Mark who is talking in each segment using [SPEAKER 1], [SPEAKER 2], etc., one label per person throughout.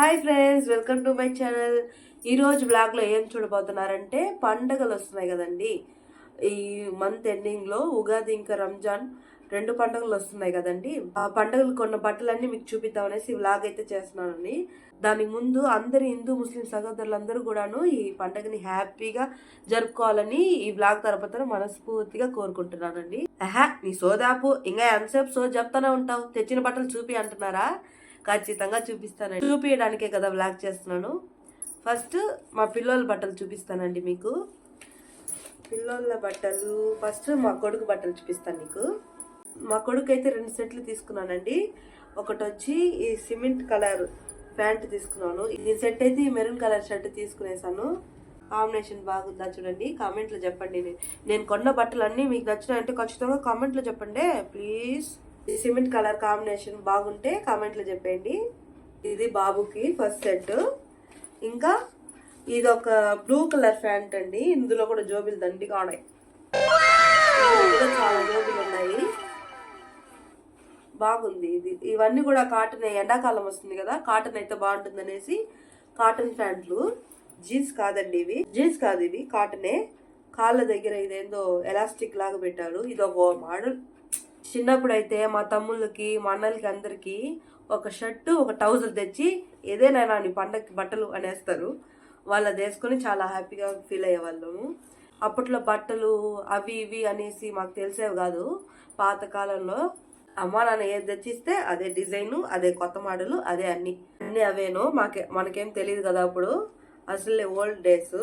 [SPEAKER 1] Hi friends welcome to my channel. ఈరోజు బ్లాగ్లో ఏం చూడబోతున్నారంటే పండగలు వస్తున్నాయి కదండి. ఈ మంత్ ఎండింగ్లో ఉగాది ఇంకా రంజాన్ రెండు పండుగలు వస్తున్నాయి కదండి. ఆ పండుగలు కొన్న బట్టలన్నీ మీకు చూపిద్దామనేసి వ్లాగ్ అయితే చేస్తున్నానండి. దానికి ముందు అందరి హిందూ ముస్లిం సహోదరులందరూ కూడాను ఈ పండుగని హ్యాపీగా జరుపుకోవాలని ఈ వ్లాగ్ తరపున మనస్ఫూర్తిగా కోరుకుంటున్నానండి. ఆహా నీ సోదాపు. ఇంకా ఎంతసేపు సో చెప్తానే ఉంటావు? తెచ్చిన బట్టలు చూపి అంటున్నారా? ఖచ్చితంగా చూపిస్తానండి. చూపించడానికే కదా బ్లాక్ చేస్తున్నాను. ఫస్ట్ మా పిల్లల బట్టలు చూపిస్తానండి మీకు. పిల్లోళ్ళ బట్టలు ఫస్ట్ మా కొడుకు బట్టలు చూపిస్తాను నీకు మా కొడుకు అయితే రెండు సెట్లు తీసుకున్నానండి. ఒకటి వచ్చి ఈ సిమెంట్ కలర్ ప్యాంట్ తీసుకున్నాను. ఈ సెట్ అయితే ఈ మెరూన్ కలర్ షర్ట్ తీసుకునేసాను. కాంబినేషన్ బాగుందా చూడండి. కామెంట్లో చెప్పండి. నేను- కొన్న బట్టలు అన్నీ మీకు నచ్చినాయంటే ఖచ్చితంగా కామెంట్లో చెప్పండి. ప్లీజ్. సిమెంట్ కలర్ కాంబినేషన్ బాగుంటే కామెంట్లో చెప్పండి ఇది బాబుకి ఫస్ట్ సెట్. ఇంకా ఇది ఒక బ్లూ కలర్ ప్యాంట్ అండి. ఇందులో కూడా జోబిలు దండిగా ఉన్నాయి. చాలా జోబులు ఉన్నాయి. బాగుంది ఇది. ఇవన్నీ కూడా కాటన్ ఎండాకాలం వస్తుంది కదా కాటన్ అయితే బాగుంటుంది అనేసి కాటన్ ప్యాంట్లు. జీన్స్ కాదండి ఇవి. జీన్స్ కాదు ఇవి కాటనే. కాళ్ళ దగ్గర ఇదేందో ఎలాస్టిక్ లాగా పెట్టారు ఇది ఒక మోడల్ చిన్నప్పుడు అయితే మా తమ్ముళ్ళకి మా అన్నలకి అందరికీ ఒక షర్టు ఒక ట్రౌజర్ తెచ్చి ఏదేనైనా నీ పండగకి బట్టలు అనేస్తారు. వాళ్ళు అది వేసుకొని చాలా హ్యాపీగా ఫీల్ అయ్యేవాళ్ళము. అప్పట్లో బట్టలు అవి ఇవి అనేసి మాకు తెలిసేవి కాదు. పాత కాలంలో అమ్మ నాన్న ఏది తెచ్చిస్తే అదే డిజైన్ అదే కొత్త మోడలు అదే అన్ని. అన్ని అవేను మాకే మనకేం తెలియదు కదా అప్పుడు. అసలే ఓల్డ్ డేస్.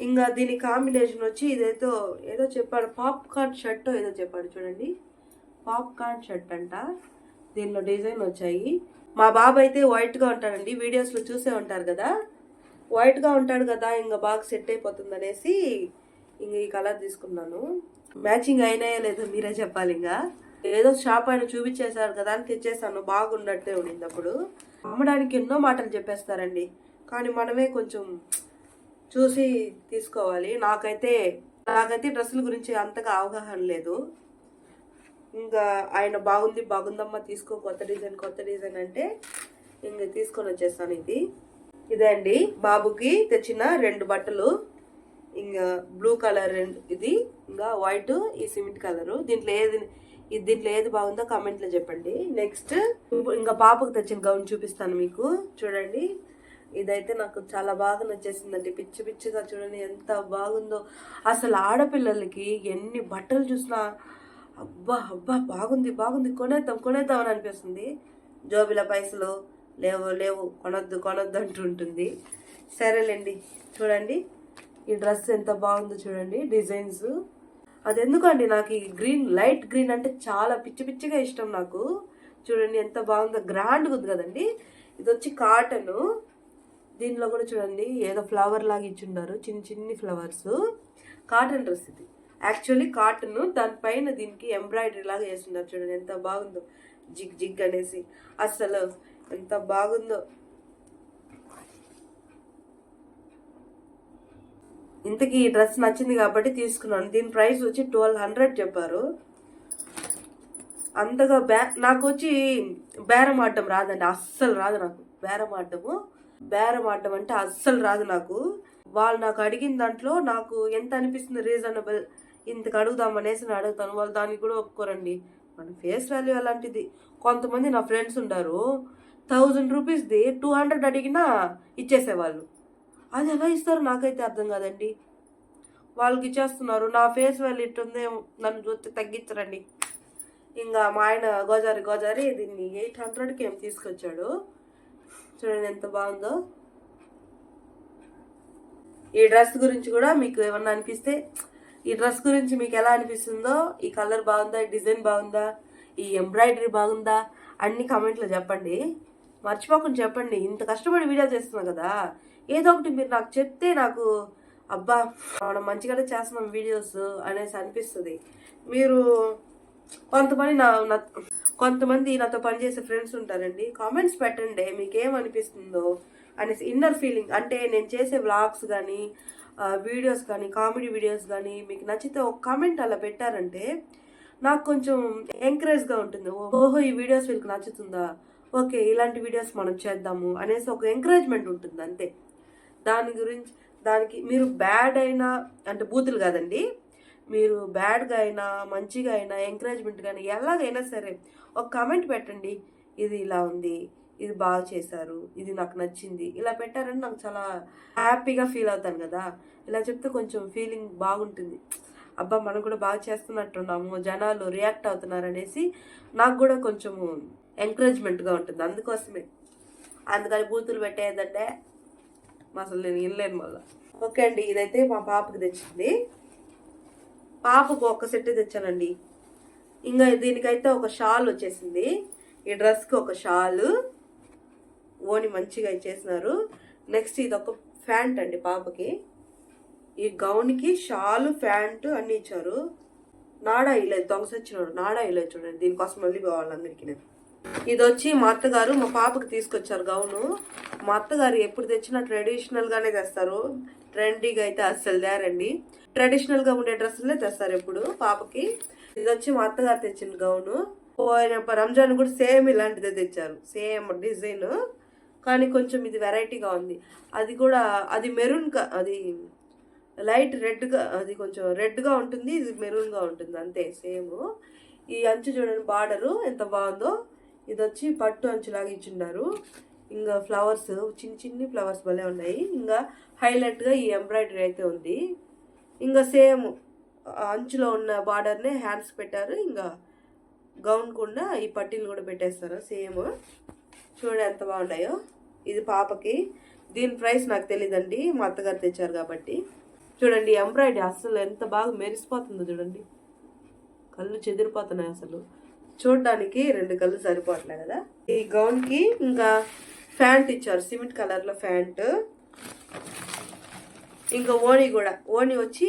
[SPEAKER 1] ఇంకా దీని కాంబినేషన్ వచ్చి ఇదేదో ఏదో చెప్పాడు. పాప్కార్న్ షర్ట్ ఏదో చెప్పాడు చూడండి. పాప్కార్న్ షర్ట్ అంట. దీనిలో డిజైన్ వచ్చాయి. మా బాబు అయితే వైట్గా ఉంటాడండి. వీడియోస్లో చూసే ఉంటారు కదా. వైట్గా ఉంటాడు కదా ఇంకా బాగా సెట్ అయిపోతుంది అనేసి ఇంక ఈ కలర్ తీసుకున్నాను. మ్యాచింగ్ అయినాయో లేదో మీరే చెప్పాలి ఇంకా. ఏదో షాప్ ఆయన చూపించేశారు కదా అని తెచ్చేసాను బాగున్నట్టే ఉండింది అప్పుడు. అమ్మడానికి ఎన్నో మాటలు చెప్పేస్తారండి. కానీ మనమే కొంచెం చూసి తీసుకోవాలి. నాకైతే నాకైతే డ్రెస్సుల గురించి అంతగా అవగాహన లేదు. ఇంకా ఆయన బాగుంది బాగుందమ్మా తీసుకో కొత్త డిజైన్ కొత్త డిజైన్ అంటే ఇంకా తీసుకొని వచ్చేస్తాను ఇది. ఇదే అండి బాబుకి తెచ్చిన రెండు బట్టలు. ఇంకా బ్లూ కలర్ రెండు ఇది ఇంకా వైట్ ఈ సిమెంట్ కలరు. దీంట్లో ఏది ఇది దీంట్లో ఏది బాగుందో కామెంట్లో చెప్పండి. నెక్స్ట్ ఇంకా పాపకు తెచ్చిన గౌన్ చూపిస్తాను మీకు. చూడండి. ఇదైతే నాకు చాలా బాగా నచ్చేసిందండి. పిచ్చి పిచ్చిగా చూడండి ఎంత బాగుందో. అసలు ఆడపిల్లలకి ఎన్ని బట్టలు చూసినా అబ్బా అబ్బా బాగుంది బాగుంది కొనేద్దాం కొనేద్దాం అని అనిపిస్తుంది. జోబిల పైసలు లేవు లేవు కొనొద్దు కొనొద్దు అంటుంటుంది. సరేలేండి చూడండి. ఈ డ్రెస్ ఎంత బాగుందో చూడండి డిజైన్స్. అది ఎందుకండి నాకు ఈ గ్రీన్ లైట్ గ్రీన్ అంటే చాలా పిచ్చి పిచ్చిగా ఇష్టం నాకు. చూడండి ఎంత బాగుందో గ్రాండ్గా ఉంది కదండి. ఇది వచ్చి కాటను. దీనిలో కూడా చూడండి ఏదో ఫ్లవర్ లాగా ఇచ్చున్నారు చిన్న చిన్ని ఫ్లవర్స్ కాటన్ డ్రెస్ ఇది. యాక్చువల్లీ కాటన్ దానిపైన దీనికి ఎంబ్రాయిడరీ లాగా చేస్తున్నారు చూడండి ఎంత బాగుందో. జిగ్ జిగ్ అనేసి. అసలు ఎంత బాగుందో. ఇంతకీ ఈ డ్రెస్ నచ్చింది కాబట్టి తీసుకున్నాను. దీని ప్రైస్ వచ్చి ట్వెల్వ్ హండ్రెడ్ చెప్పారు. అంతగా బ్యా నాకు వచ్చి బేరం ఆడటం రాదండి అస్సలు రాదు నాకు. బేరం ఆడటము. బేరం ఆడడం అంటే అస్సలు రాదు నాకు. వాళ్ళు నాకు అడిగిన దాంట్లో నాకు ఎంత అనిపిస్తుంది రీజనబుల్ ఇంతకు అడుగుదాం అనేసి నేను అడుగుతాను. వాళ్ళు దానికి కూడా ఒప్పుకోరండి. మన ఫేస్ వాల్యూ అలాంటిది. కొంతమంది నా ఫ్రెండ్స్ ఉన్నారు థౌజండ్ రూపీస్ది టూ హండ్రెడ్ అడిగినా ఇచ్చేసేవాళ్ళు. అది ఎలా ఇస్తారు నాకైతే అర్థం కాదండి. వాళ్ళకి ఇచ్చేస్తున్నారు. నా ఫేస్ వాల్యూ ఇట్టుంది నన్ను చూస్తే తగ్గించరండి. ఇంకా మా ఆయన గోజారి గోజారి దీన్ని ఎయిట్ హండ్రెడ్కి ఏం తీసుకొచ్చాడు. చూడండి ఎంత బాగుందో. ఈ డ్రెస్ గురించి కూడా మీకు ఏమన్నా అనిపిస్తే ఈ డ్రెస్ గురించి మీకు ఎలా అనిపిస్తుందో ఈ కలర్ బాగుందా ఈ డిజైన్ బాగుందా ఈ ఎంబ్రాయిడరీ బాగుందా అన్ని కామెంట్లో చెప్పండి. మర్చిపోకుండా చెప్పండి. ఇంత కష్టపడి వీడియో చేస్తున్నాం కదా. ఏదో ఒకటి మీరు నాకు చెప్తే నాకు అబ్బా మనం మంచిగానే చేస్తున్నాం వీడియోస్ అనేసి అనిపిస్తుంది. మీరు కొంతమంది నా నా- కొంతమంది నాతో పనిచేసే ఫ్రెండ్స్ ఉంటారండి. కామెంట్స్ పెట్టండి మీకు ఏమనిపిస్తుందో అనేసి ఇన్నర్ ఫీలింగ్ అంటే నేను చేసే వ్లాగ్స్ కానీ వీడియోస్ కానీ కామెడీ వీడియోస్ కానీ మీకు నచ్చితే ఒక కామెంట్ అలా పెట్టారంటే నాకు కొంచెం ఎంకరేజ్గా ఉంటుంది. ఓహో ఈ వీడియోస్ వీళ్ళకి నచ్చుతుందా? ఓకే ఇలాంటి వీడియోస్ మనం చేద్దాము అనేసి ఒక ఎంకరేజ్మెంట్ ఉంటుంది అంతే. దాని గురించి దానికి మీరు బ్యాడ్ అయినా అంటే బూతులు కాదండి. మీరు బ్యాడ్గా అయినా మంచిగా అయినా ఎంకరేజ్మెంట్ కానీ ఎలాగైనా సరే ఒక కామెంట్ పెట్టండి. ఇది ఇలా ఉంది ఇది బాగా చేశారు ఇది నాకు నచ్చింది ఇలా పెట్టారని నాకు చాలా హ్యాపీగా ఫీల్ అవుతాను కదా. ఇలా చెప్తే కొంచెం ఫీలింగ్ బాగుంటుంది. అబ్బా మనం కూడా బాగా చేస్తున్నట్టున్నాము జనాలు రియాక్ట్ అవుతున్నారు అనేసి నాకు కూడా కొంచెము ఎంకరేజ్మెంట్గా ఉంటుంది. అందుకోసమే. అందుకని బూతులు పెట్టేదంటే అసలు నేను వినలేను మళ్ళీ. ఓకే అండి ఇదైతే మా పాపకి తెచ్చింది. పాపకు ఒక సెట్ తెచ్చానండి. ఇంకా దీనికైతే ఒక షాల్ వచ్చేసింది. ఈ డ్రెస్కి ఒక షాలు. ఓని మంచిగా ఇచ్చేసినారు. నెక్స్ట్ ఇది ఒక ఫ్యాంట్ అండి పాపకి. ఈ గౌన్కి షాలు ఫ్యాంటు అన్ని ఇచ్చారు. నాడా ఇలా దొంగసొచ్చినాడు నాడా ఇలా చూడండి. దీనికోసం మళ్ళీ పోవాలి అందరికీ నేను. ఇది వచ్చి మా అత్తగారు మా పాపకి తీసుకొచ్చారు గౌను. మా అత్తగారు ఎప్పుడు తెచ్చినా ట్రెడిషనల్ గానే తెస్తారు. ట్రెండీగా అయితే అస్సలు తేరండి. ట్రెడిషనల్గా ఉండే డ్రెస్సులే తెస్తారు ఎప్పుడు పాపకి. ఇది వచ్చి మా అత్తగారు తెచ్చిన గౌను. పోయిన రంజాన్ కూడా సేమ్ ఇలాంటిదే తెచ్చారు. Same design. కానీ కొంచెం ఇది వెరైటీగా ఉంది. అది కూడా అది మెరూన్ అది లైట్ రెడ్గా అది కొంచెం రెడ్గా ఉంటుంది ఇది మెరూన్గా ఉంటుంది. అంతే సేమ్. ఈ అంచు చూడండి బార్డరు ఎంత బాగుందో. ఇది వచ్చి పట్టు అంచులాగా ఇచ్చిండారు. ఇంకా ఫ్లవర్స్ చిన్న చిన్ని ఫ్లవర్స్ భలే ఉన్నాయి. ఇంకా హైలైట్గా ఈ ఎంబ్రాయిడరీ అయితే ఉంది. ఇంకా సేమ్ అంచులో ఉన్న బార్డర్నే హ్యాండ్స్ పెట్టారు. ఇంకా గౌన్ కూడా ఈ పట్టీలు కూడా పెట్టేస్తారు. సేమ్. చూడండి ఎంత బాగున్నాయో. ఇది పాపకి. దీని ప్రైస్ నాకు తెలియదండి మా అత్తగారు తెచ్చారు కాబట్టి. చూడండి ఎంబ్రాయిడరీ అసలు ఎంత బాగా మెరిసిపోతుందో చూడండి. కళ్ళు చెదిరిపోతున్నాయి అసలు. చూడడానికి రెండు కళ్ళు సరిపోవట్లే కదా. ఈ గౌన్కి ఇంకా ఫ్యాంట్ ఇచ్చారు సిమెంట్ కలర్లో ఫ్యాంట్ ఇంకా ఓణి కూడా ఓణి వచ్చి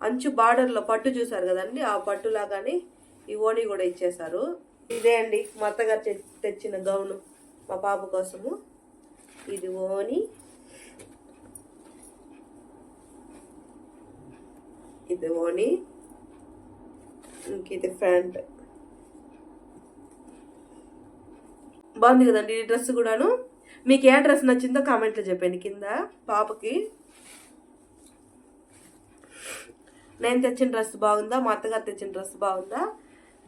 [SPEAKER 1] అంచు బార్డర్లో పట్టు చూసారు కదండి ఆ పట్టు లాగానే ఈ ఓణి కూడా ఇచ్చేసారు ఇదే అండి మా అత్తగారు తె- తెచ్చిన గౌను మా పాప కోసము. ఇది ఓని ఇది ఓని ఇంక ఇది ఫ్యాంట్ బాగుంది కదండి ఈ డ్రెస్ కూడాను. మీకు ఏ డ్రెస్ నచ్చిందో కామెంట్లో చెప్పండి కింద పాపకి. నేను తెచ్చిన డ్రెస్ బాగుందా? మా అత్తగారు తెచ్చిన డ్రెస్ బాగుందా?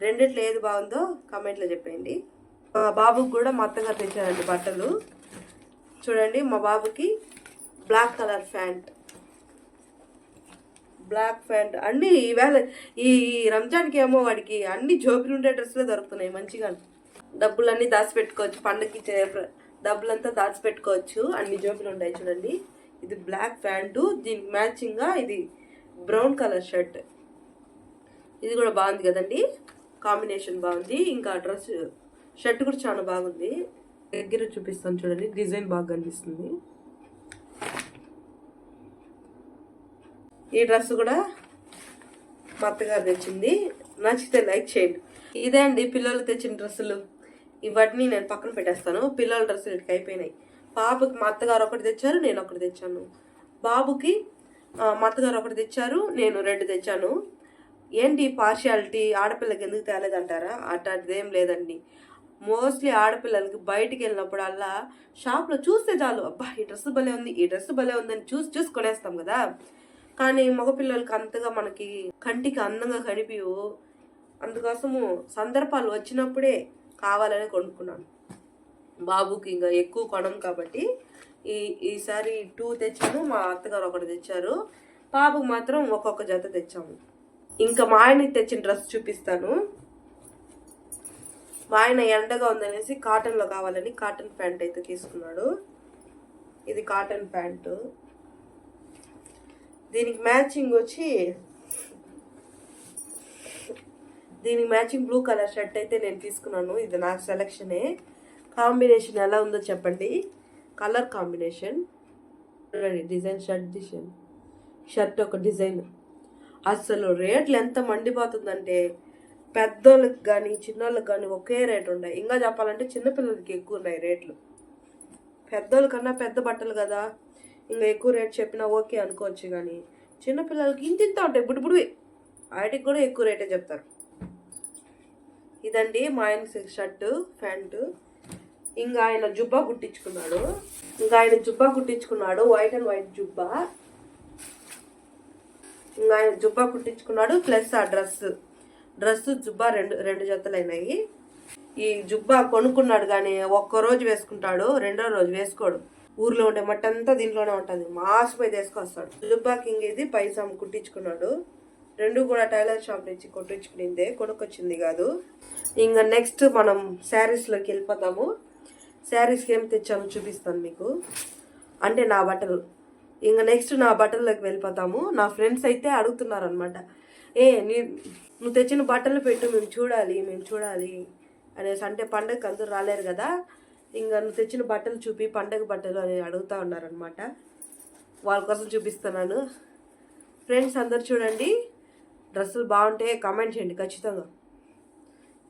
[SPEAKER 1] రెండిట్లో ఏది బాగుందో కామెంట్లో చెప్పండి. మా బాబుకి కూడా మా అత్తగారు తెచ్చారండి బట్టలు. చూడండి మా బాబుకి black colour pant. Black pant. అన్నీ ఈవేళ ఈ రంజాన్కి ఏమో వాడికి అన్ని జోబులు ఉండే డ్రెస్సులే దొరుకుతున్నాయి మంచిగా. డబ్బులన్నీ దాచిపెట్టుకోవచ్చు. పండుగకి ఇచ్చే డబ్బులంతా దాచిపెట్టుకోవచ్చు. అన్ని జోబులు ఉన్నాయి చూడండి. ఇది బ్లాక్ ప్యాంటు దీనికి మ్యాచింగ్గా ఇది బ్రౌన్ కలర్ షర్ట్. ఇది కూడా బాగుంది కదండి. కాంబినేషన్ బాగుంది. ఇంకా డ్రెస్ షర్ట్ కూడా చాలా బాగుంది. దగ్గర చూపిస్తాను చూడండి. డిజైన్ బాగా కనిపిస్తుంది. ఈ డ్రెస్ కూడా మా అత్తగారు తెచ్చింది. నచ్చితే లైక్ చేయండి. ఇదే అండి పిల్లలు తెచ్చిన డ్రెస్సులు. ఇవన్నీ నేను పక్కన పెట్టేస్తాను. పిల్లల డ్రెస్సులు ఇటుక అయిపోయినాయి. పాపకి మా అత్తగారు ఒకటి తెచ్చారు నేను ఒకటి తెచ్చాను. బాబుకి మా అత్తగారు ఒకటి తెచ్చారు నేను రెండు తెచ్చాను. ఏంటి పార్షియాలిటీ ఆడపిల్లకి ఎందుకు తేలేదంటారా? అట్లాంటిది ఏం లేదండి. మోస్ట్లీ ఆడపిల్లలకి బయటికి వెళ్ళినప్పుడల్లా షాప్లో చూస్తే చాలు అబ్బా ఈ డ్రెస్ భలే ఉంది ఈ డ్రెస్ భలే ఉందని చూసి చూసి కొనేస్తాం కదా. కానీ మగపిల్లలకి అంతగా మనకి కంటికి అందంగా కనిపించవు అందుకోసము సందర్భాలు వచ్చినప్పుడే కావాలని కొనుక్కున్నాను. బాబుకి ఇంకా ఎక్కువ కొనం కాబట్టి ఈ ఈసారి టూ తెచ్చాను మా అత్తగారు ఒకటి తెచ్చారు. పాపకు మాత్రం ఒక్కొక్క జత తెచ్చాము. ఇంకా మా ఆయనకి తెచ్చిన డ్రెస్ చూపిస్తాను. మా ఆయన ఎండగా ఉందనేసి కాటన్లో కావాలని కాటన్ ప్యాంట్ అయితే తీసుకున్నాడు. ఇది కాటన్ ప్యాంటు. దీనికి మ్యాచింగ్ వచ్చి దీనికి మ్యాచింగ్ బ్లూ కలర్ షర్ట్ అయితే నేను తీసుకున్నాను. ఇది నా సెలక్షనే. కాంబినేషన్ ఎలా ఉందో చెప్పండి. Colour combination. Design shirt design. Shirt ఒక డిజైన్. అసలు రేట్లు ఎంత మండిపోతుందంటే పెద్దోళ్ళకి కానీ చిన్నోళ్ళకి కానీ ఒకే రేట్ ఉన్నాయి ఇంకా చెప్పాలంటే చిన్నపిల్లలకి ఎక్కువ ఉన్నాయి రేట్లు. పెద్దోళ్ళ కన్నా పెద్ద బట్టలు కదా. ఇంకా ఎక్కువ రేట్ చెప్పినా ఓకే అనుకోవచ్చు కానీ చిన్నపిల్లలకి ఇంత ఇంత ఉంటాయి. బుడిబుడివి. వాటికి కూడా ఎక్కువ రేటే చెప్తారు. ఇదండి మా ఆయన షర్టు ప్యాంటు. ఇంకా ఆయన జుబ్బా కుట్టించుకున్నాడు. ఇంకా ఆయన జుబ్బా కుట్టించుకున్నాడు. వైట్ అండ్ వైట్ జుబ్బా. ఇంకా ఆయన జుబ్బా కుట్టించుకున్నాడు. ప్లస్ ఆ డ్రెస్ డ్రెస్ జుబ్బా రెండు రెండు జతలు అయినాయి ఈ జుబ్బా కొనుక్కున్నాడు కానీ ఒక్క రోజు వేసుకుంటాడు. రెండో రోజు వేసుకోడు. ఊర్లో ఉండే మట్టంతా దీంట్లోనే ఉంటుంది. మాసిపోయి తీసుకొస్తాడు. జుబ్బా కింగ్ ఇది పైసాం కుట్టించుకున్నాడు. రెండు కూడా టైలర్ షాప్ నుంచి కొట్టించుకునిందే కొనుక్కొచ్చింది కాదు. ఇంకా నెక్స్ట్ మనం శారీస్లోకి వెళ్ళిపోతాము. శారీస్కి ఏం తెచ్చామో చూపిస్తాను మీకు. అంటే నా బట్టలు. ఇంకా నెక్స్ట్ నా బట్టల్లోకి వెళ్ళిపోతాము. నా ఫ్రెండ్స్ అయితే అడుగుతున్నారు అనమాట ఏ నీ నువ్వు తెచ్చిన బట్టలు పెట్టు మేము చూడాలి మేము చూడాలి అనేసి. అంటే పండగకి అందరూ రాలేరు కదా. ఇంకా నువ్వు తెచ్చిన బట్టలు చూపి పండగ బట్టలు అని అడుగుతా ఉన్నారనమాట వాళ్ళ కోసం చూపిస్తున్నాను ఫ్రెండ్స్ అందరు చూడండి. డ్రెస్సులు బాగుంటే కామెంట్ చేయండి ఖచ్చితంగా.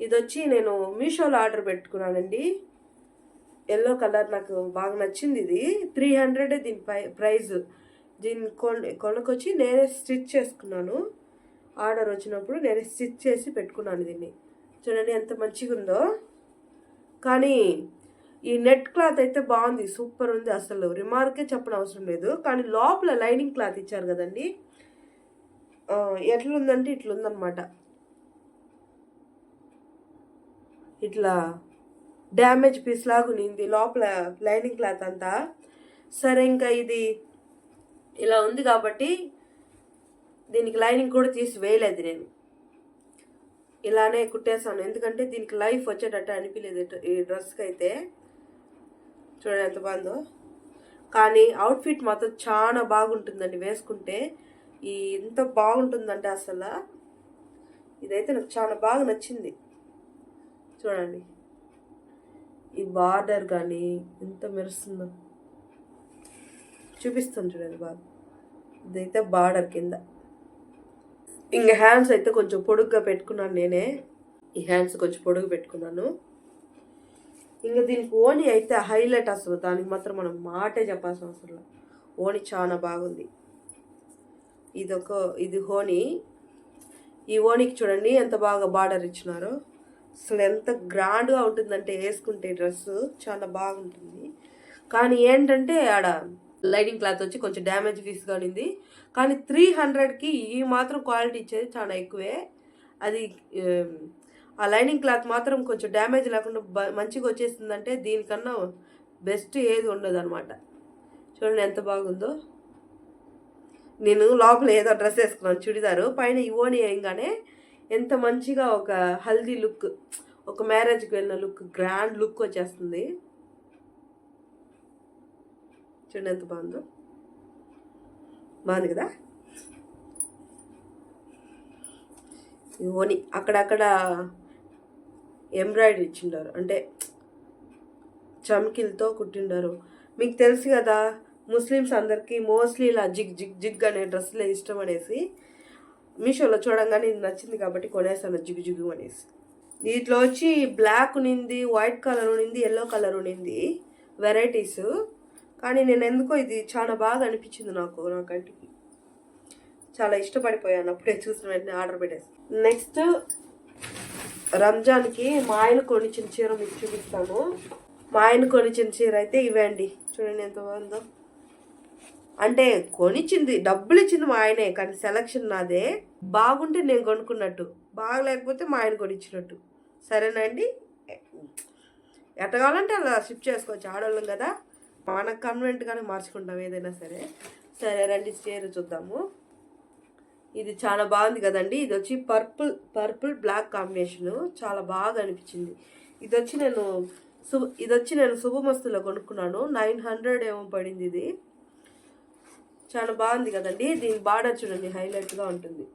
[SPEAKER 1] ఇది వచ్చి నేను మీషోలో ఆర్డర్ పెట్టుకున్నానండి. ఎల్లో కలర్ నాకు బాగా నచ్చింది ఇది. త్రీ హండ్రెడ్ దీని ప్రై ప్రైస్. దీన్ని కొన నేనే స్టిచ్ చేసుకున్నాను. ఆర్డర్ వచ్చినప్పుడు నేనే స్టిచ్ చేసి పెట్టుకున్నాను దీన్ని. చూడండి ఎంత మంచిగా ఉందో కానీ ఈ నెట్ క్లాత్ అయితే బాగుంది సూపర్ ఉంది. అసలు రిమార్కే చెప్పడం అవసరం లేదు. కానీ లోపల లైనింగ్ క్లాత్ ఇచ్చారు కదండి. ఎట్లుందంటే ఇట్లుందనమాట ఇట్లా డ్యామేజ్ పీస్ లాగా లోపల లైనింగ్ క్లాత్ అంతా. సరే ఇంకా ఇది ఇలా ఉంది కాబట్టి దీనికి లైనింగ్ కూడా తీసి వేయలేదు నేను. ఇలానే కుట్టేసాను ఎందుకంటే దీనికి లైఫ్ వచ్చేటట్టు అనిపించలేదు ఈ డ్రెస్కి అయితే. చూడండి ఎంత బాగుందో. కానీ అవుట్ఫిట్ మాత్రం చాలా బాగుంటుందండి వేసుకుంటే. ఈ ఎంత బాగుంటుందంటే అసలు ఇదైతే నాకు చాలా బాగా నచ్చింది. చూడండి. ఈ బార్డర్ కానీ ఎంత మెరుస్తుందో. చూపిస్తాను చూడండి బాగా ఇదైతే బార్డర్ కింద. ఇంకా హ్యాండ్స్ అయితే కొంచెం పొడుగ్గా పెట్టుకున్నాను నేనే. ఈ హ్యాండ్స్ కొంచెం పొడుగు పెట్టుకున్నాను. ఇంకా దీనికి ఓణి అయితే హైలైట్ అసలు. దానికి మాత్రం మనం మాటే చెప్పాల్సిన అవసరం ఓని ఓణి చాలా బాగుంది. ఇదొక ఇది హోనీ. ఈ ఓణికి చూడండి ఎంత బాగా బార్డర్ ఇచ్చినారో. అసలు ఎంత గ్రాండ్గా ఉంటుందంటే వేసుకుంటే డ్రెస్ చాలా బాగుంటుంది. కానీ ఏంటంటే ఆడ లైనింగ్ క్లాత్ వచ్చి కొంచెం డ్యామేజ్ పీస్గా ఉంది కానీ త్రీ హండ్రెడ్కి ఈ మాత్రం క్వాలిటీ ఇచ్చేది చాలా ఎక్కువే. అది ఆ లైనింగ్ క్లాత్ మాత్రం కొంచెం డ్యామేజ్ లేకుండా మంచిగా వచ్చేసిందంటే దీనికన్నా బెస్ట్ ఏది ఉండదు అనమాట చూడండి ఎంత బాగుందో. నేను లోపల ఏదో డ్రెస్ వేసుకున్నాను చుడిదారు. పైన ఈ ఓని వేయంగానే ఎంత మంచిగా ఒక హల్దీ లుక్ ఒక మ్యారేజ్కి వెళ్ళిన లుక్ గ్రాండ్ లుక్ వచ్చేస్తుంది. చూడండి ఎంత బాగుందో. బాగుంది కదా? ఈ ఓని అక్కడక్కడ ఎంబ్రాయిడరీ ఇచ్చిండారు. అంటే చమ్కిల్తో కుట్టిండారు. మీకు తెలుసు కదా ముస్లిమ్స్ అందరికీ మోస్ట్లీ ఇలా జిగ్ జిగ్ జిగ్ అనే డ్రెస్సులే ఇష్టం అనేసి మీషోలో చూడంగానే ఇది నచ్చింది కాబట్టి కొనేసాను జిగు జిగు అనేసి. దీంట్లో వచ్చి బ్లాక్ ఉన్నింది వైట్ కలర్ ఉన్నింది ఎల్లో కలర్ ఉన్నింది వెరైటీస్. కానీ నేను ఎందుకో ఇది చాలా బాగా అనిపించింది నాకు నా కంటికి. చాలా ఇష్టపడిపోయాను అప్పుడే చూసిన వెంటనే ఆర్డర్ పెట్టేసి. నెక్స్ట్ రంజాన్కి మా ఆయన కొనిచ్చిన చీర మీకు చూపిస్తాను. మా ఆయన కొనిచ్చిన చీర అయితే ఇవే అండి చూడండి ఎంత బాగుందో. అంటే కొనిచ్చింది డబ్బులు ఇచ్చింది మా ఆయనే కానీ సెలక్షన్ నాదే. బాగుంటే నేను కొనుక్కున్నట్టు బాగలేకపోతే మా ఆయన కొనిచ్చినట్టు. సరేనండి ఎట్ట కావాలంటే అలా షిఫ్ట్ చేసుకోవచ్చు ఆడవాళ్ళం కదా. మనకు కన్వెంట్గానే మార్చుకుంటాం ఏదైనా సరే. సరే రండి చీర చూద్దాము. ఇది చాలా బాగుంది కదండి. ఇది వచ్చి పర్పుల్ పర్పుల్ బ్లాక్ కాంబినేషన్. చాలా బాగా అనిపించింది. ఇది వచ్చి నేను శుభ ఇది వచ్చి నేను శుభమస్తులో కొనుక్కున్నాను. నైన్ హండ్రెడ్ ఏమో పడింది ఇది. చాలా బాగుంది కదండి. దీని బార్డర్ చూడండి హైలైట్గా ఉంటుంది.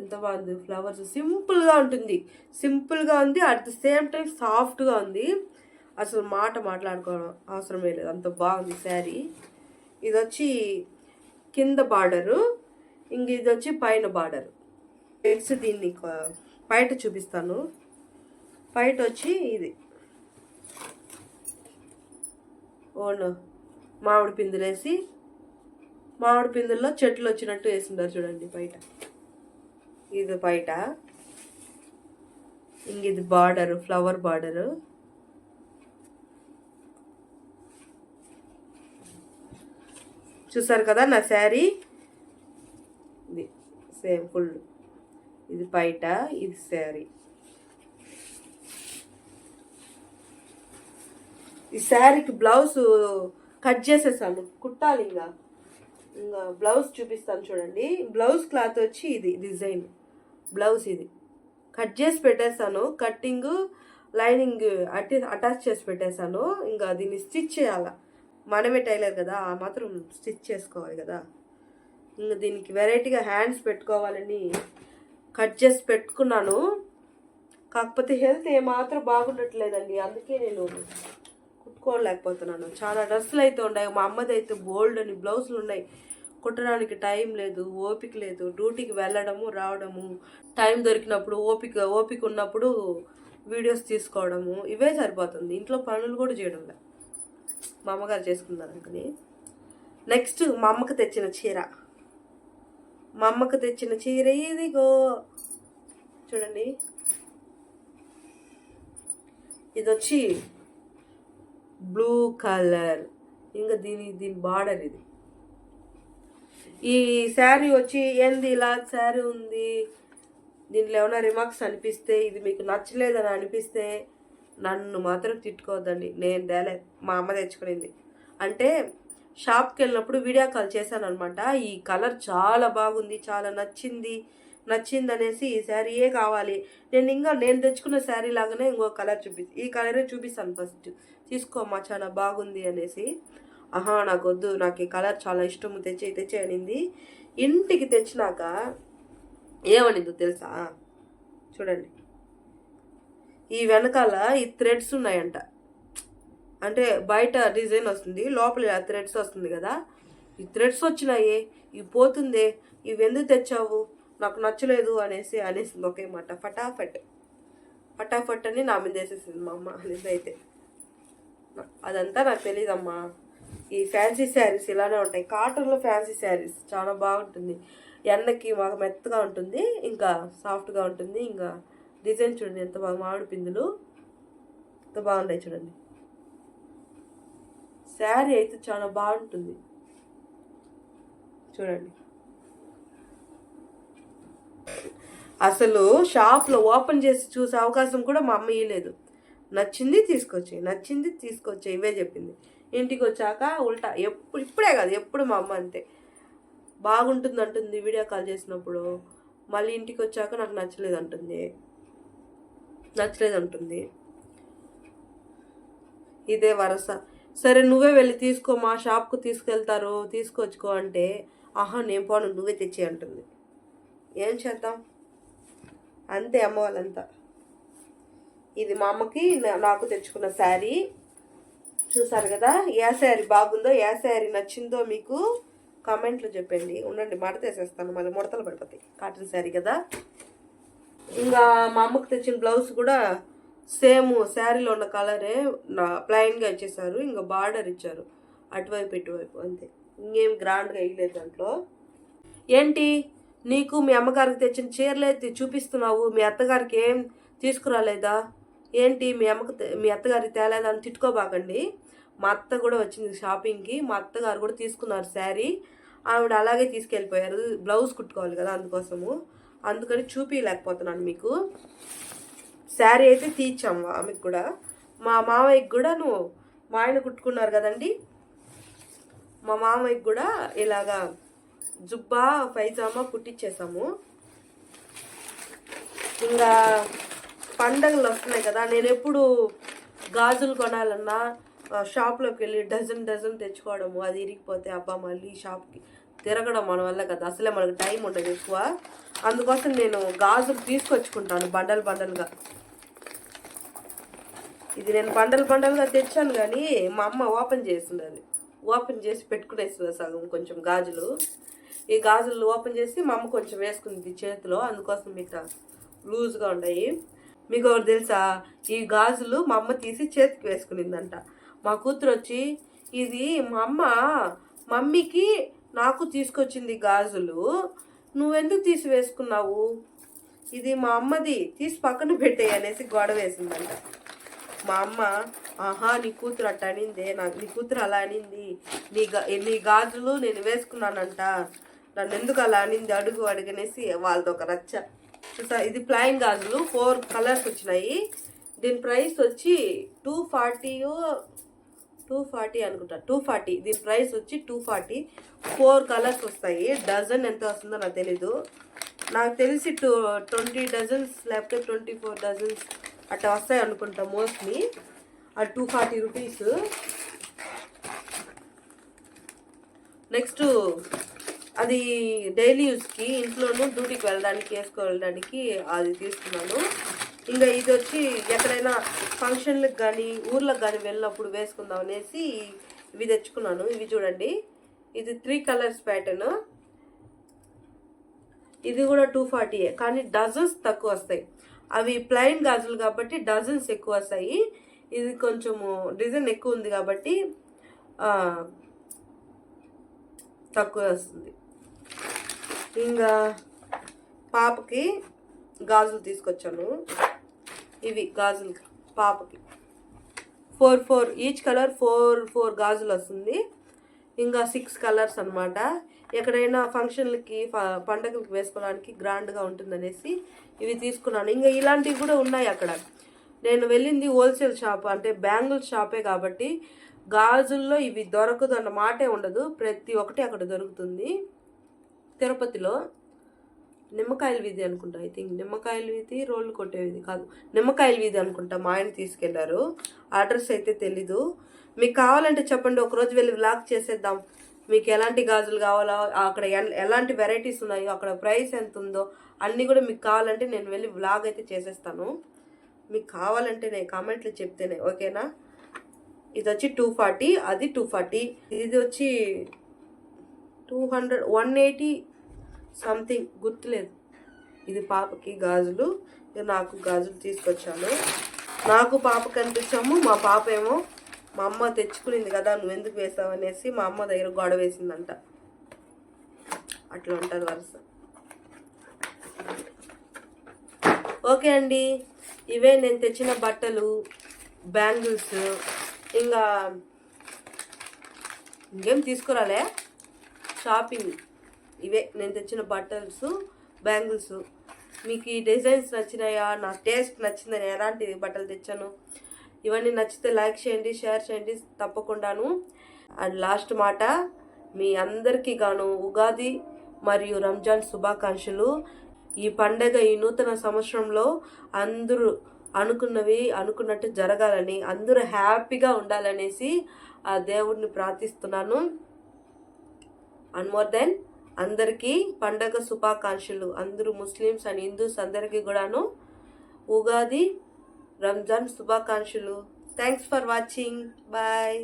[SPEAKER 1] ఎంత బాగుంది. ఫ్లవర్స్ సింపుల్గా ఉంటుంది. సింపుల్గా ఉంది అట్ ద సేమ్ టైం సాఫ్ట్గా ఉంది. అసలు మాట మాట్లాడుకోవడం అవసరమే లేదు. అంత బాగుంది శారీ. ఇది వచ్చి కింద బార్డరు ఇంక ఇది వచ్చి పైన బార్డర్. నెక్స్ట్ దీన్ని బయట చూపిస్తాను. బయట వచ్చి ఇది. ఓన్ మామిడి పిందులేసి మామిడి పిందుల్లో చెట్లు వచ్చినట్టు వేసింటారు చూడండి బయట. ఇది బయట. ఇంక ఇది బార్డరు ఫ్లవర్ బార్డరు. చూసారు కదా నా శారీ? ఇది సేమ్ ఫుల్. ఇది బయట ఇది శారీ. ఈ శారీకి బ్లౌజ్ కట్ చేసేసాను కుట్టాలి ఇంకా. బ్లౌజ్ చూపిస్తాను చూడండి. బ్లౌజ్ క్లాత్ వచ్చి ఇది డిజైన్. బ్లౌజ్ ఇది. కట్ చేసి పెట్టేస్తాను. కట్టింగ్ లైనింగ్ అట్టి అటాచ్ చేసి పెట్టేశాను ఇంకా దీన్ని స్టిచ్ చేయాలా? మనమే టైలర్ కదా ఆ మాత్రం స్టిచ్ చేసుకోవాలి కదా. ఇంకా దీనికి వెరైటీగా హ్యాండ్స్ పెట్టుకోవాలని కట్ చేసి పెట్టుకున్నాను. కాకపోతే హెల్త్ ఏమాత్రం బాగుండట్లేదండి. అందుకే నేను కుట్టుకోలేకపోతున్నాను. చాలా డ్రెస్సులు అయితే ఉన్నాయి. మా అమ్మది అయితే బోల్డ్ అని బ్లౌజులు ఉన్నాయి. కుట్టడానికి టైం లేదు ఓపిక లేదు. డ్యూటీకి వెళ్ళడము రావడము టైం దొరికినప్పుడు ఓపిక ఓపిక ఉన్నప్పుడు వీడియోస్ తీసుకోవడము ఇవే సరిపోతుంది. ఇంట్లో పనులు కూడా చేయడం లేదు మా అమ్మగారు చేసుకున్నారు అందుకని నెక్స్ట్ మా అమ్మకి తెచ్చిన చీర. మా అమ్మకి తెచ్చిన చీర ఇదిగో. చూడండి. ఇది వచ్చి బ్లూ కలర్ ఇంకా దీని దీని బార్డర్ ఇది. ఈ శారీ వచ్చి ఏంది ఇలా శారీ ఉంది? దీంట్లో ఏమైనా రిమార్క్స్ అనిపిస్తే ఇది మీకు నచ్చలేదని అనిపిస్తే నన్ను మాత్రం తిట్టుకోవద్దండి. నేను తేలే మా అమ్మ తెచ్చుకునింది. అంటే షాప్కి వెళ్ళినప్పుడు వీడియో కాల్ చేశాను అనమాట ఈ కలర్ చాలా బాగుంది చాలా నచ్చింది నచ్చింది అనేసి ఈ శారీయే కావాలి? నేను ఇంకా నేను తెచ్చుకున్న శారీ లాగానే ఇంకో కలర్ చూపి ఈ కలరే చూపిస్తాను ఫస్ట్. తీసుకోమ్మా చాలా బాగుంది అనేసి ఆహా నాకు వద్దు నాకు ఈ కలర్ చాలా ఇష్టము. తెచ్చి తెచ్చి అనింది. ఇంటికి తెచ్చినాక ఏమనిందో తెలుసా? చూడండి. ఈ వెనకాల ఈ థ్రెడ్స్ ఉన్నాయంట. అంటే బయట డిజైన్ వస్తుంది. లోపల థ్రెడ్స్ వస్తుంది కదా. ఈ థ్రెడ్స్ వచ్చినాయి. ఇవి పోతుందే. ఇవి ఎందుకు తెచ్చావు? నాకు నచ్చలేదు అనేసి అనేసింది ఒకే మాట. ఫటాఫట్. ఫటాఫట్ అని నా మీద వేసేసింది మా అమ్మ. అయితే. అదంతా నాకు తెలియదమ్మా ఈ ఫ్యాన్సీ శారీస్ ఇలానే ఉంటాయి. కాటన్లో ఫ్యాన్సీ శారీస్ చాలా బాగుంటుంది. ఎండకి మాకు మెత్తగా ఉంటుంది. ఇంకా సాఫ్ట్గా ఉంటుంది. ఇంకా డిజైన్ చూడండి ఎంత బాగా మామిడి పిందులు. ఎంత బాగున్నాయి చూడండి. శారీ అయితే చాలా బాగుంటుంది. చూడండి. అసలు షాప్లో ఓపెన్ చేసి చూసే అవకాశం కూడా మా అమ్మ ఇవ్వలేదు నచ్చింది తీసుకొచ్చాయి. నచ్చింది తీసుకొచ్చాయి. ఇవే చెప్పింది. ఇంటికి వచ్చాక ఉల్టా. ఎప్పుడు ఇప్పుడే కాదు ఎప్పుడు మా అమ్మ అంతే. బాగుంటుంది అంటుంది వీడియో కాల్ చేసినప్పుడు. మళ్ళీ ఇంటికి వచ్చాక నాకు నచ్చలేదు అంటుంది నచ్చలేదు అంటుంది ఇదే వరస. సరే నువ్వే వెళ్ళి తీసుకో మా షాప్కు తీసుకెళ్తారు తీసుకొచ్చుకో అంటే ఆహా నేను పోను నువ్వే తెచ్చి అంటుంది. ఏం చేద్దాం? అంతే అమ్మ వాళ్ళంతా. ఇది మా అమ్మకి నాకు తెచ్చుకున్న శారీ. చూసారు కదా? ఏ శారీ బాగుందో ఏ శారీ నచ్చిందో మీకు కామెంట్లో చెప్పండి. ఉండండి మడతేసేస్తాను మళ్ళీ ముడతలు పడిపోతాయి. కాటన్ శారీ కదా? ఇంకా మా అమ్మకు తెచ్చిన బ్లౌజ్ కూడా సేమ్ శారీలో ఉన్న కలరే నా ప్లెయిన్గా ఇచ్చేసారు ఇంకా బార్డర్ ఇచ్చారు. అటువైపు ఇటువైపు అంతే. ఇంకేం గ్రాండ్గా వేయలేదు దాంట్లో. ఏంటి? నీకు మీ అమ్మగారికి తెచ్చిన చీరలే అయితే చూపిస్తున్నావు. మీ అత్తగారికి ఏం తీసుకురాలేదా? ఏంటి మీ అమ్మకు మీ అత్తగారికి తేలేదని తిట్టుకోబాకండి. మా అత్త కూడా వచ్చింది షాపింగ్కి మా అత్తగారు కూడా తీసుకున్నారు శారీ. ఆవిడ అలాగే తీసుకెళ్ళిపోయారు బ్లౌజ్ కుట్టుకోవాలి కదా అందుకోసము. అందుకని చూపించలేకపోతున్నాను మీకు. శారీ అయితే తీర్చాము ఆమెకు కూడా. మా మామయ్యకి నువ్వు మా ఆయన కుట్టుకున్నారు కదండి. మా మామయ్యకి కూడా ఇలాగా జుబ్బా పైజామా కుట్టించేసాము ఇంకా పండగలు వస్తున్నాయి కదా నేను ఎప్పుడు గాజులు కొనాలన్నా షాప్లోకి వెళ్ళి డజన్ డజన్ తెచ్చుకోవడము అది ఇరిగిపోతే అబ్బా మళ్ళీ షాప్కి తిరగడం మన వల్ల కదా అసలే మనకు టైం ఉండదు ఎక్కువ. అందుకోసం నేను గాజులు తీసుకొచ్చుకుంటాను బండలు బండలుగా. ఇది నేను బండలు బండలుగా తెచ్చాను కానీ మా అమ్మ ఓపెన్ చేసింది అది. ఓపెన్ చేసి పెట్టుకునేస్తుంది సగం కొంచెం గాజులు. ఈ గాజులు ఓపెన్ చేసి మా అమ్మ కొంచెం వేసుకుంది చేతిలో అందుకోసం మీకు లూజ్గా ఉన్నాయి. మీకు ఎవరు తెలుసా? ఈ గాజులు మా అమ్మ తీసి చేతికి వేసుకునిందంట. మా కూతురు వచ్చి ఇది మా అమ్మ మమ్మీకి నాకు తీసుకొచ్చింది గాజులు. నువ్వెందుకు తీసి వేసుకున్నావు? ఇది మా అమ్మది. తీసి పక్కన పెట్టేయి అనేసి గొడవ వేసిందంట. మా అమ్మ ఆహా నీ కూతురు అట్ట అనిందే. నాకు నీ కూతురు అలా అనింది. నీ గా నీ గాజులు నేను వేసుకున్నానంట. నన్ను ఎందుకు అలా అనింది? అడుగు అడిగనేసి వాళ్ళతో ఒక రచ్చ. చూసా ఇది ప్లైన్ గాజులు ఫోర్ కలర్స్ వచ్చినాయి. దీని ప్రైస్ వచ్చి టూ ఫార్టీ టూ ఫార్టీ అనుకుంటా టూ ఫార్టీ దీని ప్రైస్ వచ్చి టూ ఫార్టీ ఫోర్ కలర్స్ వస్తాయి. డజన్ ఎంత వస్తుందో నాకు తెలీదు. నాకు తెలిసి టూ ట్వంటీ డజన్స్ లేకపోతే ట్వంటీ ఫోర్ డజన్స్ అట్లా వస్తాయి అనుకుంటా మోస్ట్లీ అది టూ ఫార్టీ రూపీస్ నెక్స్ట్ అది డైలీ యూస్కి ఇంట్లోనూ డ్యూటీకి వెళ్ళడానికి వేసుకోవడానికి అది తీసుకున్నాను. ఇంకా ఇది వచ్చి ఎక్కడైనా ఫంక్షన్లకు కానీ ఊర్లకు కానీ వెళ్ళినప్పుడు వేసుకుందాం అనేసి ఇవి తెచ్చుకున్నాను. ఇవి చూడండి. ఇది త్రీ కలర్స్ ప్యాటర్న్. ఇది కూడా టూ ఫార్టీయే. కానీ డజన్స్ తక్కువ వస్తాయి. అవి ప్లెయిన్ గాజులు కాబట్టి డజన్స్ ఎక్కువ వస్తాయి. ఇది కొంచెము డిజైన్ ఎక్కువ ఉంది కాబట్టి తక్కువ వస్తుంది. ఇంకా పాపకి గాజులు తీసుకొచ్చాను. ఇవి గాజులు పాపకి. Four four each colour four four గాజులు వస్తుంది. ఇంకా సిక్స్ కలర్స్ అన్నమాట. ఎక్కడైనా ఫంక్షన్లకి పండగలకి వేసుకోవడానికి గ్రాండ్గా ఉంటుందనేసి ఇవి తీసుకున్నాను. ఇంకా ఇలాంటివి కూడా ఉన్నాయి అక్కడ. నేను వెళ్ళింది హోల్సేల్ షాప్ అంటే బ్యాంగిల్ షాపే కాబట్టి గాజుల్లో ఇవి దొరకదు అన్న మాటే ఉండదు. ప్రతి ఒక్కటి అక్కడ దొరుకుతుంది. తిరుపతిలో నిమ్మకాయల వీధి అనుకుంటా ఐ థింక్ నిమ్మకాయల వీధి రోళ్ళు కొట్టే వీధి కాదు. నిమ్మకాయల వీధి అనుకుంటా మా ఆయన తీసుకెళ్ళారు. అడ్రస్ అయితే తెలీదు. మీకు కావాలంటే చెప్పండి ఒకరోజు వెళ్ళి వ్లాగ్ చేసేద్దాం. మీకు ఎలాంటి గాజులు కావాలో అక్కడ ఎలాంటి వెరైటీస్ ఉన్నాయో అక్కడ ప్రైస్ ఎంత ఉందో అన్నీ కూడా మీకు కావాలంటే నేను వెళ్ళి వ్లాగ్ అయితే చేసేస్తాను. మీకు కావాలంటే నేను కామెంట్లో చెప్తేనే ఓకేనా ఇది వచ్చి టూ ఫార్టీ అది టూ ఫార్టీ ఇది వచ్చి two hundred one eighty something గుర్తులేదు. ఇది పాపకి గాజులు. నాకు గాజులు తీసుకొచ్చాను. నాకు పాప కనిపించాము మా పాప ఏమో మా అమ్మ తెచ్చుకునింది కదా నువ్వు ఎందుకు వేసావు అనేసి మా అమ్మ దగ్గర గొడవ వేసిందంట. అట్లా ఉంటుంది వరుస. ఓకే అండి. ఇవే నేను తెచ్చిన బట్టలు బ్యాంగిల్స్ ఇంకా ఇంకేం తీసుకురాలే? షాపింగ్. ఇవే నేను తెచ్చిన బట్టల్స్ బ్యాంగిల్స్. మీకు ఈ డిజైన్స్ నచ్చినాయా? నా టేస్ట్ నచ్చిందని ఎలాంటి బట్టలు తెచ్చాను? ఇవన్నీ నచ్చితే లైక్ చేయండి షేర్ చేయండి తప్పకుండాను. అండ్ లాస్ట్ మాట మీ అందరికీ గాను ఉగాది మరియు రంజాన్ శుభాకాంక్షలు. ఈ పండగ ఈ నూతన సంవత్సరంలో అందరూ అనుకున్నవి అనుకున్నట్టు జరగాలని అందరూ హ్యాపీగా ఉండాలనేసి ఆ దేవుడిని ప్రార్థిస్తున్నాను. అండ్ మోర్ దెన్ అందరికీ పండగ శుభాకాంక్షలు. అందరూ ముస్లిమ్స్ అండ్ హిందూస్ అందరికీ కూడాను ఉగాది రంజాన్ శుభాకాంక్షలు. Thanks for watching. బాయ్.